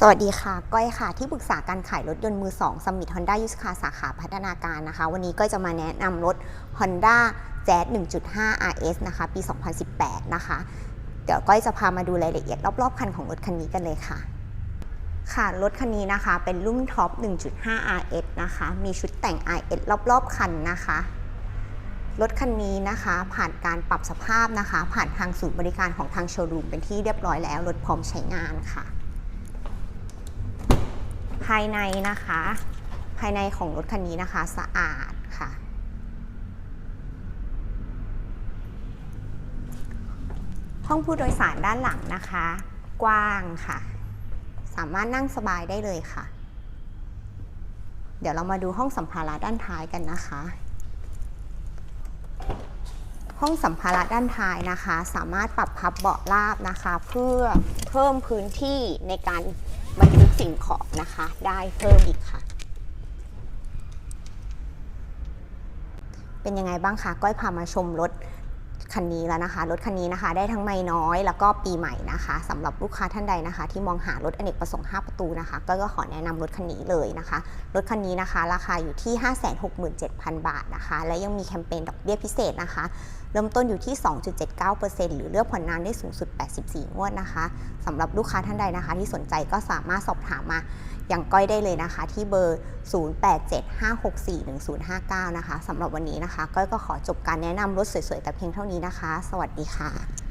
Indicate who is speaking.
Speaker 1: สวัสดีค่ะ ก้อยค่ะ ที่ปรึกษาการขายรถยนต์มือ2สมิธ Honda ยุสคาสาขาพัฒนาการนะคะ วันนี้ก็จะมาแนะนำรถ Honda Jazz 1.5 RS นะคะ ปี 2018 นะคะ เดี๋ยวก้อยจะพามาดูรายละเอียดรอบๆ คันของรถคันนี้กันเลยค่ะ ค่ะ รถคันนี้นะคะเป็นรุ่นท็อป 1.5 RS นะคะ มีชุดแต่ง RS รอบๆ คันนะคะรถคันนี้นะคะผ่านการปรับสภาพนะคะ ผ่านทางศูนย์บริการของทางโชว์รูมเป็นที่เรียบร้อยแล้วรถพร้อมใช้งานค่ะ ภายในนะคะ ภายในของรถคันนี้นะคะสะอาดค่ะห้องผู้โดยสารด้านหลังนะคะ กว้างค่ะ สามารถนั่งสบายได้เลยค่ะ เดี๋ยวเรามาดูห้องสัมภาระด้านท้ายกันนะคะ ห้องสัมภาระด้านท้ายนะคะ สามารถปรับพับเบาะราบนะคะ เพื่อเพิ่มพื้นที่ในการ บรรทุกสิ่งของนะคะ ได้เพิ่มอีกค่ะ เป็นยังไงบ้างคะก้อยพามาชมรถ คันนี้แล้วนะคะ รถคันนี้นะคะได้ทั้งไม่น้อยแล้วก็ปีใหม่นะคะสำหรับลูกค้าท่านใดนะคะ ที่มองหารถอเนกประสงค์ 5 ประตูนะคะ ก็ขอแนะนำรถคันนี้เลยนะคะ รถคันนี้นะคะ ราคาอยู่ที่ 567,000 บาทนะคะ และยังมีแคมเปญดอกเบี้ยพิเศษนะคะ เริ่มต้นอยู่ที่ 2.79%หรือเลือกผ่อนนานได้สูงสุด 84 งวดนะคะสำหรับลูกค้าท่านใดนะคะ ที่สนใจก็สามารถสอบถามมา อย่างก้อยได้เลยนะคะ ที่เบอร์ 0875641059 นะคะสำหรับวันนี้นะคะ ก้อยก็ขอจบการแนะนำรถสวยๆ แต่เพียงเท่านี้นะคะ สวัสดีค่ะ